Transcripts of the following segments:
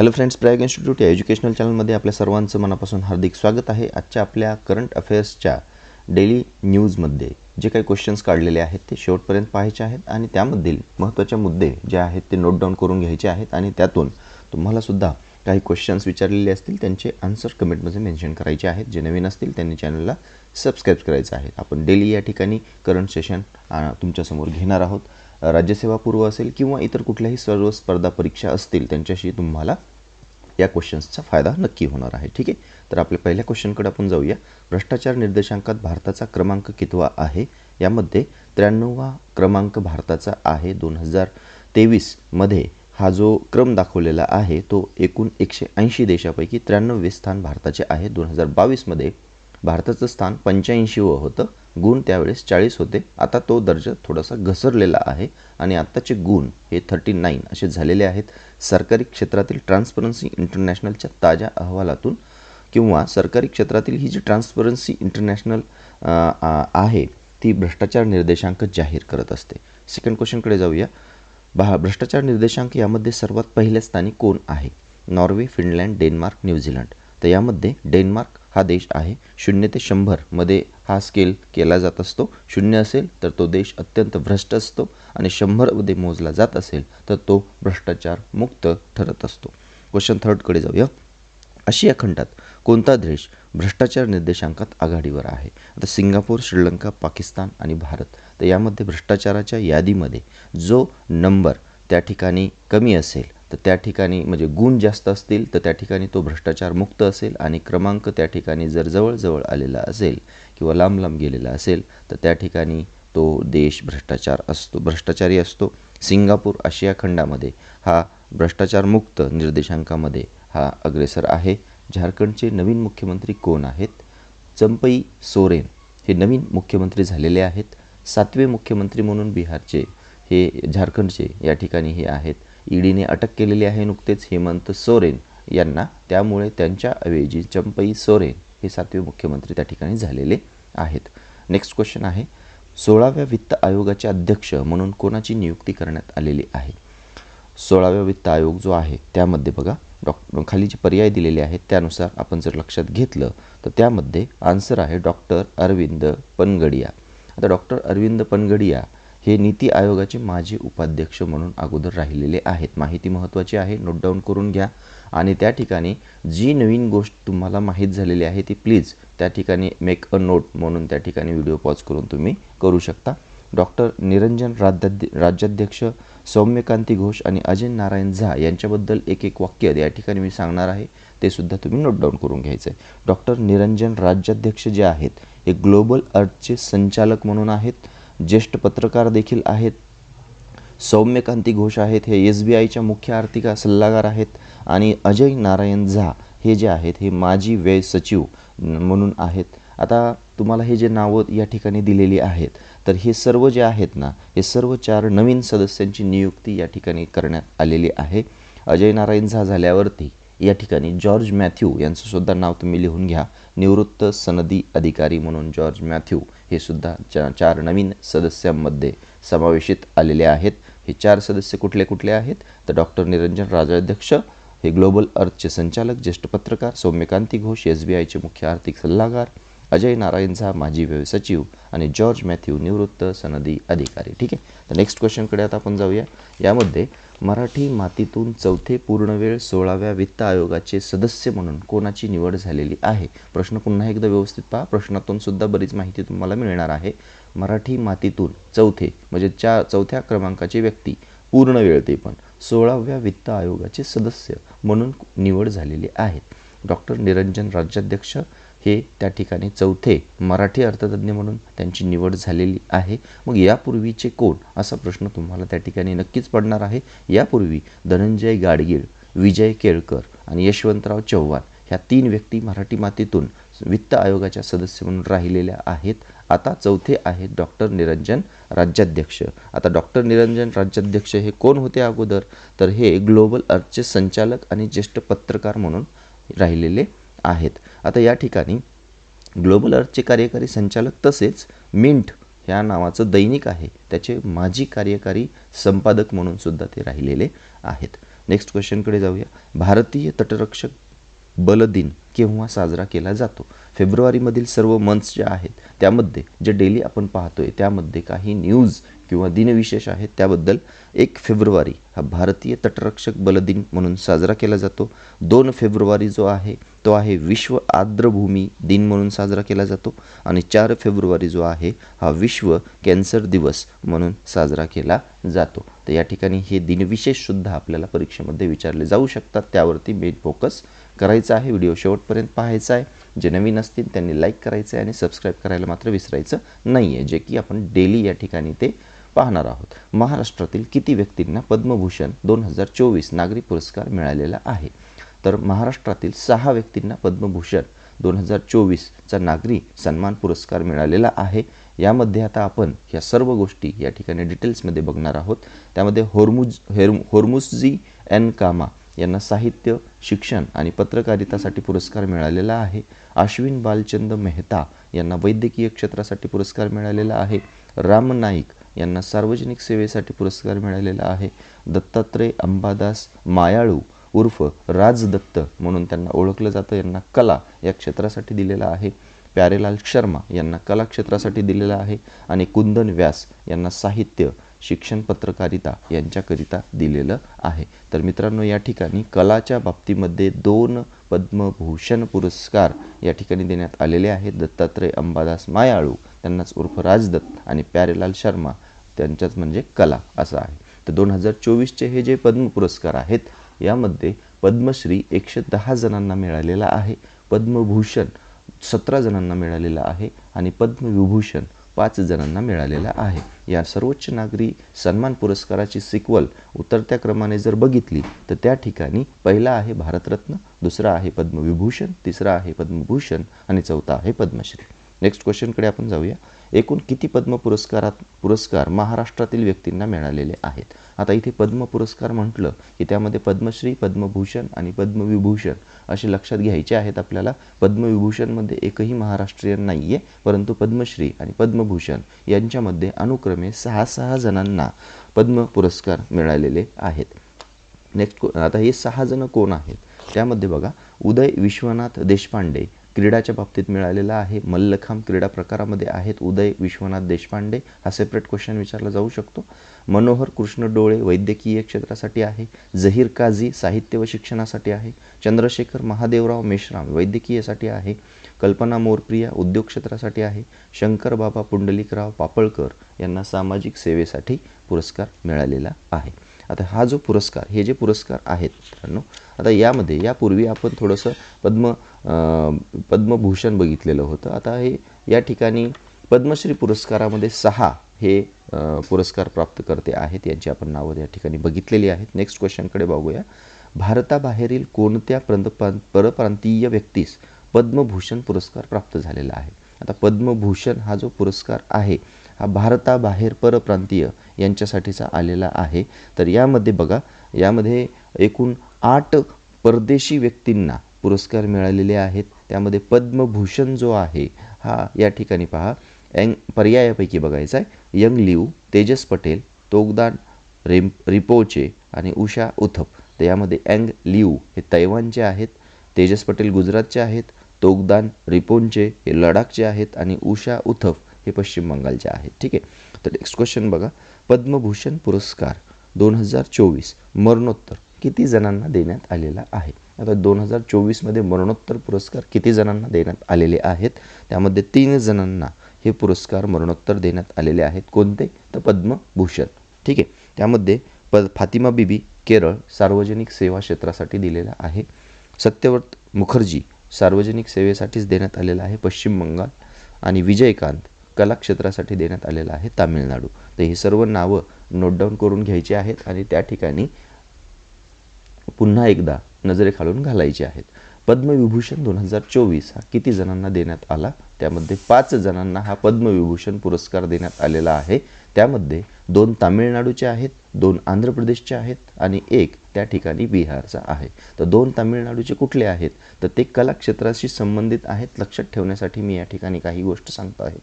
Hello friends Prayag institute या educational चॅनलमध्ये आपल्या सर्वांचं मनापासून हार्दिक स्वागत आहे. आजच्या आपल्या करंट अफेअर्सच्या डेली न्यूजमध्ये जे काही क्वेश्चन्स काढलेले आहेत ते शेवटपर्यंत पाहायचे आहेत आणि त्यामधील महत्त्वाचे मुद्दे जे आहेत ते नोट डाऊन करून घ्यायचे आहेत आणि त्यातून तुम्हालासुद्धा काही क्वेश्चन्स विचारलेले असतील त्यांचे आन्सर कमेंटमध्ये मेन्शन करायचे आहेत. जे नवीन असतील त्यांनी चॅनलला सबस्क्राईब करायचं आहे. आपण डेली या ठिकाणी करंट सेशन तुमच्यासमोर घेणार आहोत. राज्यसेवा पूर्व असेल किंवा इतर कुठल्याही सर्व स्पर्धा परीक्षा असतील त्यांच्याशी तुम्हाला या क्वेश्चन्सचा फायदा नक्की होणार आहे. ठीक आहे? तर आपल्या पहिल्या क्वेश्चनकडे आपण जाऊया. भ्रष्टाचार निर्देशांकात भारताचा क्रमांक कितवा आहे? यामध्ये त्र्याण्णववा क्रमांक भारताचा आहे. दोन हजार तेवीसमध्ये हा जो क्रम दाखवलेला आहे तो एकूण एकशे ऐंशी देशापैकी त्र्याण्णववे स्थान भारताचे आहे. दोन हजार बावीसमध्ये भारताचं स्थान पंच्याऐंशीवं होतं. गुण त्यावेळेस चाळीस होते. आता तो दर्जा थोडासा घसरलेला आहे आणि आत्ताचे गुण हे थर्टी नाईन असे झालेले आहेत. सरकारी क्षेत्रातील ट्रान्सपरन्सी इंटरनॅशनलच्या ताज्या अहवालातून किंवा सरकारी क्षेत्रातील ही जी ट्रान्सपरन्सी इंटरनॅशनल आहे ती भ्रष्टाचार निर्देशांक जाहीर करत असते. सेकंड क्वेश्चनकडे जाऊया. भा भ्रष्टाचार निर्देशांक यामध्ये सर्वात पहिल्या स्थानी कोण आहे? Norway Finland Denmark New Zealand. तर यामध्ये डेन्मार्क हा देश आहे. शून्य ते शंभरमध्ये हा स्केल केला जात असतो. शून्य असेल तर तो देश अत्यंत भ्रष्ट असतो आणि शंभरमध्ये मोजला जात असेल तर तो भ्रष्टाचार मुक्त ठरत असतो. क्वेश्चन थर्डकडे जाऊया. आशिया खंडात कोणता देश भ्रष्टाचार निर्देशांकात आघाडीवर आहे? आता सिंगापूर श्रीलंका पाकिस्तान आणि भारत. तर यामध्ये भ्रष्टाचाराच्या यादीमध्ये जो नंबर त्या ठिकाणी कमी असेल तर त्या ठिकाणी म्हणजे गुण जास्त असतील तर त्या ठिकाणी तो भ्रष्टाचार मुक्त असेल आणि क्रमांक त्या ठिकाणी जर जवळजवळ आलेला असेल किंवा लांब लांब गेलेला असेल तर त्या ठिकाणी तो देश भ्रष्टाचार असतो भ्रष्टाचारी असतो. सिंगापूर आशिया खंडामध्ये हा भ्रष्टाचारमुक्त निर्देशांकामध्ये हा अग्रेसर आहे. झारखंडचे नवीन मुख्यमंत्री कोण आहेत? चंपई सोरेन हे नवीन मुख्यमंत्री झालेले आहेत. सातवे मुख्यमंत्री म्हणून बिहारचे हे झारखंडचे या ठिकाणी हे आहेत. ईडीने अटक केलेली आहे नुकतेच हेमंत सोरेन यांना. त्यामुळे त्यांच्याऐवजी चंपई सोरेन हे सातवे मुख्यमंत्री त्या ठिकाणी झालेले आहेत. नेक्स्ट क्वेश्चन आहे. सोळाव्या वित्त आयोगाचे अध्यक्ष म्हणून कोणाची नियुक्ती करण्यात आलेली आहे? सोळाव्या वित्त आयोग जो आहे त्यामध्ये बघा डॉक्टर खाली जे पर्याय दिलेले आहेत त्यानुसार आपण जर लक्षात घेतलं तर त्यामध्ये आन्सर आहे डॉक्टर अरविंद पनगडिया. आता डॉक्टर अरविंद पनगडिया हे नीती आयोगाचे माजी उपाध्यक्ष म्हणून अगोदर राहिलेले आहेत. माहिती महत्त्वाची आहे नोट डाऊन करून घ्या. आणि त्या ठिकाणी जी नवीन गोष्ट तुम्हाला माहीत झालेली आहे ती प्लीज त्या ठिकाणी मेक अ नोट म्हणून त्या ठिकाणी व्हिडिओ पॉज करून तुम्ही करू शकता. डॉक्टर निरंजन राज्याध्य राज्याध्यक्ष सौम्यकांती घोष आणि अजय नारायण झा यांच्याबद्दल एक एक वाक्य या ठिकाणी मी सांगणार आहे. ते सुद्धा तुम्ही नोट डाऊन करून घ्यायचं आहे डॉक्टर निरंजन राज्याध्यक्ष जे आहेत हे ग्लोबल अर्थचे संचालक म्हणून आहेत. ज्येष्ठ पत्रकार देखील आहेत. सौम्यकांती घोष आहेत हे एस बी आयच्या मुख्य आर्थिक सल्लागार आहेत आणि अजय नारायण झा हे जे आहेत हे माजी व्यय सचिव म्हणून आहेत. आता तुम्हाला हे जे नावं या ठिकाणी दिलेली आहेत तर हे सर्व जे आहेत ना हे सर्व चार नवीन सदस्यांची नियुक्ती या ठिकाणी करण्यात आलेली आहे. अजय नारायण झा झाल्यावरती या ठिकाणी जॉर्ज मॅथ्यू यांचं सुद्धा नाव तुम्ही लिहून घ्या. निवृत्त सनदी अधिकारी म्हणून जॉर्ज मॅथ्यू हे सुद्धा चा चार नवीन सदस्यांमध्ये समावेशित आलेले आहेत. हे चार सदस्य कुठले कुठले आहेत? तर डॉक्टर निरंजन राजाध्यक्ष हे ग्लोबल अर्थचे संचालक ज्येष्ठ पत्रकार सौम्यकांती घोष एस बी आयचे मुख्य आर्थिक सल्लागार अजय नारायण झा माजी व्यय सचिव आणि जॉर्ज मॅथ्यू निवृत्त सनदी अधिकारी. ठीक आहे? तर नेक्स्ट क्वेश्चनकडे आता आपण जाऊया. यामध्ये मराठी मातीतून चौथे पूर्णवेळ सोळाव्या वित्त आयोगाचे सदस्य म्हणून कोणाची निवड झालेली आहे? प्रश्न पुन्हा एकदा व्यवस्थित पहा. प्रश्नातून सुद्धा बरीच माहिती तुम्हाला मिळणार आहे. मराठी मातीतून चौथे म्हणजे चा चौथ्या क्रमांकाची व्यक्ती पूर्ण वेळ ते पण सोळाव्या वित्त आयोगाचे सदस्य म्हणून निवड झालेली आहेत डॉक्टर निरंजन राज्याध्यक्ष हे त्या ठिकाणी चौथे मराठी अर्थतज्ज्ञ म्हणून त्यांची निवड झालेली आहे. मग यापूर्वीचे कोण? असा प्रश्न तुम्हाला त्या ठिकाणी नक्कीच पडणार आहे. यापूर्वी धनंजय गाडगीळ विजय केळकर आणि यशवंतराव चव्हाण ह्या तीन व्यक्ती मराठी मातीतून वित्त आयोगाच्या सदस्य म्हणून राहिलेल्या आहेत. आता चौथे आहेत डॉक्टर निरंजन राज्याध्यक्ष. आता डॉक्टर निरंजन राज्याध्यक्ष हे कोण होते अगोदर? तर हे ग्लोबल अर्थचे संचालक आणि ज्येष्ठ पत्रकार म्हणून राहिलेले आहेत. आता या ठिकाणी ग्लोबल अर्थचे कार्यकारी संचालक तसेच मिंट ह्या नावाचं दैनिक आहे. त्याचे माजी कार्यकारी संपादक म्हणून सुद्धा ते राहिलेले आहेत. नेक्स्ट क्वेश्चनकडे जाऊया. भारतीय तटरक्षक बलदिन केव्हा साजरा केला जातो? फेब्रुवारीमधील सर्व मंथ्स जे आहेत त्यामध्ये जे डेली आपण पाहतोय त्यामध्ये काही न्यूज किंवा दिनविशेष आहेत त्याबद्दल एक फेब्रुवारी हा भारतीय तटरक्षक बलदिन म्हणून साजरा केला जातो. दोन फेब्रुवारी जो आहे तो आहे विश्व आर्द्रभूमी दिन म्हणून साजरा केला जातो आणि चार फेब्रुवारी जो आहे हा विश्व कॅन्सर दिवस म्हणून साजरा केला जातो. तर या ठिकाणी हे दिनविशेषसुद्धा आपल्याला परीक्षेमध्ये विचारले जाऊ शकतात. त्यावरती मेन फोकस करायचा आहे व्हिडिओ शेवटपर्यंत पाहायचा आहे. जे नवीन असतील त्यांनी लाईक करायचं आहे आणि सबस्क्राईब करायला मात्र विसरायचं नाही आहे जे की आपण डेली या ठिकाणी ते पाहणार आहोत. महाराष्ट्रातील किती व्यक्तींना पद्मभूषण दोन हजार चोवीस नागरी पुरस्कार मिळालेला आहे? तर महाराष्ट्रातील सहा व्यक्तींना पद्मभूषण दोन हजार चोवीसचा नागरी सन्मान पुरस्कार मिळालेला आहे. यामध्ये आता आपण या सर्व गोष्टी या ठिकाणी डिटेल्समध्ये बघणार आहोत. त्यामध्ये होर्मुज हेर होर्मुसजी एन कामा यांना साहित्य शिक्षण आणि पत्रकारितासाठी पुरस्कार मिळालेला आहे. अश्विन बालचंद मेहता यांना वैद्यकीय क्षेत्रासाठी पुरस्कार मिळालेला आहे. राम नाईक यांना सार्वजनिक सेवेसाठी पुरस्कार मिळालेला आहे. दत्तात्रय अंबादास मायाळू उर्फ राजदत्त म्हणून त्यांना ओळखलं जातं. यांना कला या क्षेत्रासाठी दिलेला आहे. प्यारेलाल शर्मा यांना कला क्षेत्रासाठी दिलेला आहे आणि कुंदन व्यास यांना साहित्य शिक्षण पत्रकारिता यांच्याकरिता दिलेलं आहे. तर मित्रांनो या ठिकाणी कलाच्या बाबतीमध्ये दोन पद्मभूषण पुरस्कार या ठिकाणी देण्यात आलेले आहेत. दत्तात्रय अंबादास मायाळू त्यांनाच उर्फ राजदत्त आणि प्यारेलाल शर्मा त्यांच्याच म्हणजे कला असं आहे. तर दोन हजार चोवीसचे हे जे पद्म पुरस्कार आहेत यामध्ये पद्मश्री एकशे दहा जणांना मिळालेला आहे. पद्मभूषण सतरा जणांना मिळालेला आहे आणि पद्मविभूषण पाच जणांना मिळालेला आहे. या सर्वोच्च नागरी सन्मान पुरस्काराची सिक्वल उतरत्या क्रमाने जर बघितली तर त्या ठिकाणी पहिला आहे भारतरत्न दुसरा आहे पद्मविभूषण तिसरा आहे पद्मभूषण आणि चौथा आहे पद्मश्री. नेक्स्ट क्वेश्चनकडे आपण जाऊया. एकूण किती पद्म पुरस्कारात पुरस्कार महाराष्ट्रातील व्यक्तींना मिळालेले आहेत? आता इथे पद्म पुरस्कार म्हटलं की त्यामध्ये पद्मश्री पद्मभूषण आणि पद्मविभूषण असे लक्षात घ्यायचे आहेत आपल्याला. पद्मविभूषणमध्ये एकही महाराष्ट्रीयन नाही आहे परंतु पद्मश्री आणि पद्मभूषण यांच्यामध्ये अनुक्रमे सहा सहा जणांना पद्म पुरस्कार मिळालेले आहेत. नेक्स्ट आता हे सहा जण कोण आहेत? त्यामध्ये बघा उदय विश्वनाथ देशपांडे क्रीडाच्या बाबतीत मिळालेला आहे. मल्लखांब क्रीडा प्रकारामध्ये आहेत. उदय विश्वनाथ देशपांडे हा सेपरेट क्वेश्चन विचारला जाऊ शकतो. मनोहर कृष्ण डोळे वैद्यकीय क्षेत्रासाठी आहे. जहीर काझी साहित्य व शिक्षणासाठी आहे. चंद्रशेखर महादेवराव मेश्राम वैद्यकीयसाठी आहे. कल्पना मोरप्रिया उद्योग क्षेत्रासाठी आहे. शंकर बाबा पुंडलिकराव पापळकर यांना सामाजिक सेवेसाठी पुरस्कार मिळालेला आहे. आता हा जो पुरस्कार हे जे पुरस्कार आहेत मित्रांनो आता यामध्ये यापूर्वी आपण थोडंसं पद्म पद्मभूषण बघितलेलं होतं. आता हे या ठिकाणी पद्मश्री पुरस्कारामध्ये सहा हे पुरस्कार प्राप्त करते आहेत. यांची आपण नावं या ठिकाणी बघितलेली आहेत. नेक्स्ट क्वेश्चनकडे बघूया. भारताबाहेरील कोणत्या प्रंतप्रां परप्रांतीय व्यक्तीस पद्मभूषण पुरस्कार प्राप्त झालेला आहे? आता पद्मभूषण हा जो पुरस्कार आहे हा भारताबाहेर परप्रांतीय यांच्यासाठीचा आलेला आहे. तर यामध्ये बघा यामध्ये एकूण आठ परदेशी व्यक्तींना पुरस्कार मिळालेले आहेत. त्यामध्ये पद्मभूषण जो आहे हा या ठिकाणी पहा. यंग पर्यायापैकी बघायचा आहे. यंग लिव तेजस पटेल तोगदान रेम रिपोचे आणि उषा उथप. तर यामध्ये अँग लिव हे तैवानचे आहेत. तेजस पटेल गुजरातचे आहेत. तोगदान रिपोनचे हे लडाखचे आहेत. आणि उषा उथफ हे पश्चिम बंगालचे आहेत ठीक आहे? तर नेक्स्ट क्वेश्चन बघा. पद्मभूषण पुरस्कार दोन हजार चोवीस मरणोत्तर किती जणांना देण्यात आलेला आहे? आता दोन हजार चोवीसमध्ये मरणोत्तर पुरस्कार किती जणांना देण्यात आलेले आहेत? त्यामध्ये तीन जणांना हे पुरस्कार मरणोत्तर देण्यात आलेले आहेत. कोणते? तर पद्मभूषण. ठीक आहे? त्यामध्ये प फातिमा बीबी केरळ सार्वजनिक सेवा क्षेत्रासाठी दिलेला आहे. सत्यव्रत मुखर्जी सार्वजनिक सेवेसाठीच देण्यात आलेला आहे पश्चिम बंगाल. आणि विजयकांत कलाक्षेत्रासाठी देण्यात आलेलं आहे तामिळनाडू. तर ही सर्व नावं नोट डाऊन करून घ्यायची आहेत आणि त्या ठिकाणी पुन्हा एकदा नजरेखालून घालायची आहेत. पद्मविभूषण दोन हजार चोवीस हा किती जणांना देण्यात आला? त्यामध्ये पाच जणांना हा पद्मविभूषण पुरस्कार देण्यात आलेला आहे. त्यामध्ये दोन तामिळनाडूचे आहेत दोन आंध्र प्रदेशचे आहेत आणि एक त्या ठिकाणी बिहारचा आहे. तर दोन तामिळनाडूचे कुठले आहेत? तर ते कलाक्षेत्राशी संबंधित आहेत. लक्षात ठेवण्यासाठी मी या ठिकाणी काही गोष्ट सांगतो आहे.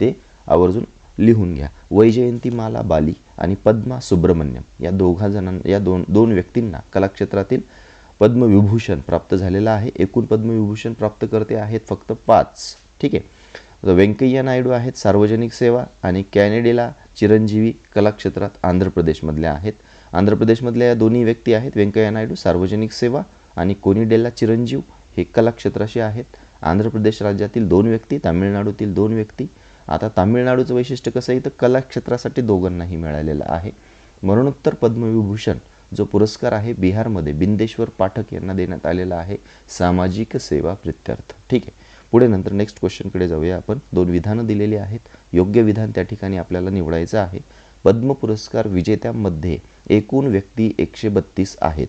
ते आवर्जून लिहून घ्या. वैजयंती माला बाली आणि पद्मा सुब्रमण्यम या दोघा जणांना या दोन दोन व्यक्तींना कलाक्षेत्रातील पद्मविभूषण प्राप्त झालेला आहे. एकूण पद्मविभूषण प्राप्त करते आहेत फक्त पाच. ठीक आहे? व्यंकय्या नायडू आहेत सार्वजनिक सेवा आणि कॅनेडेला चिरंजीवी कलाक्षेत्रात आंध्र प्रदेशमधल्या आहेत. आंध्र प्रदेशमधल्या या दोन्ही व्यक्ती आहेत व्यंकय्या नायडू सार्वजनिक सेवा आणि कोनिडेला चिरंजीव. हे कलाक्षेत्राशी आहेत. आंध्र प्रदेश राज्यातील दोन व्यक्ती तामिळनाडूतील दोन व्यक्ती आता तामिळनाडूचं वैशिष्ट्य कसं आहे? तर कलाक्षेत्रासाठी दोघांनाही मिळालेलं आहे. मरणोत्तर पद्मविभूषण जो पुरस्कार आहे बिहारमध्ये बिंदेश्वर पाठक यांना देण्यात आलेला आहे सामाजिक सेवा प्रित्यर्थ. ठीक आहे. पुढे नंतर नेक्स्ट क्वेश्चनकडे जाऊया आपण. दोन विधानं दिलेली आहेत. योग्य विधान त्या ठिकाणी आपल्याला निवडायचं आहे. पद्म पुरस्कार विजेत्यांमध्ये एकूण व्यक्ती एकशे बत्तीस आहेत.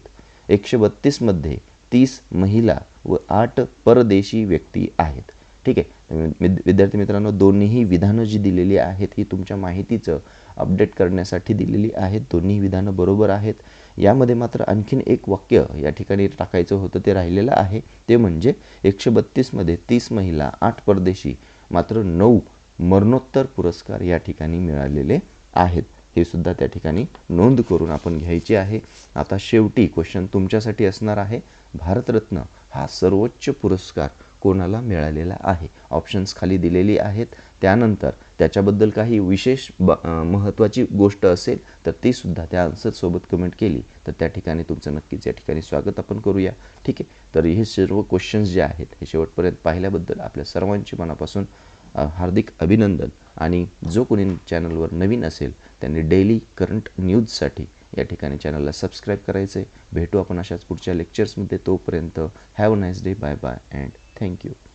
एकशे बत्तीसमध्ये तीस महिला व आठ परदेशी व्यक्ती आहेत. ठीक आहे. विद- विद्यार्थी मित्रांनो दोन्हीही विधानं जी दिलेली आहेत ही तुमच्या माहितीचं अपडेट करण्यासाठी दिलेली आहेत. दोन्ही विधानं बरोबर आहेत. यामध्ये मात्र आणखीन एक वाक्य या ठिकाणी टाकायचं होतं ते राहिलेलं आहे. ते म्हणजे एकशे बत्तीसमध्ये तीस महिला आठ परदेशी मात्र नऊ मरणोत्तर पुरस्कार या ठिकाणी मिळालेले आहेत. हे सुद्धा त्या ठिकाणी नोंद करून आपण घ्यायची आहे. आता शेवटी क्वेश्चन तुमच्यासाठी असणार आहे. भारतरत्न हा सर्वोच्च पुरस्कार कोणाला मिळालेला आहे. ऑप्शन्स खाली दिलेली आहेत. त्यानंतर त्याच्याबद्दल काही विशेष ब महत्त्वाची गोष्ट असेल तर ती सुद्धा त्या आन्सरसोबत कमेंट केली. तर त्या ठिकाणी तुमचं नक्कीच या ठिकाणी स्वागत आपण करूया. ठीक आहे? तर हे सर्व क्वेश्चन्स जे आहेत हे शेवटपर्यंत पाहिल्याबद्दल आपल्या सर्वांची मनापासून हार्दिक अभिनंदन. आणि जो कोणी चॅनलवर नवीन असेल त्यांनी डेली करंट न्यूजसाठी या ठिकाणी चॅनलला सबस्क्राईब करायचं आहे भेटू आपण अशाच पुढच्या लेक्चर्समध्ये तोपर्यंत have a nice day bye bye and Thank you.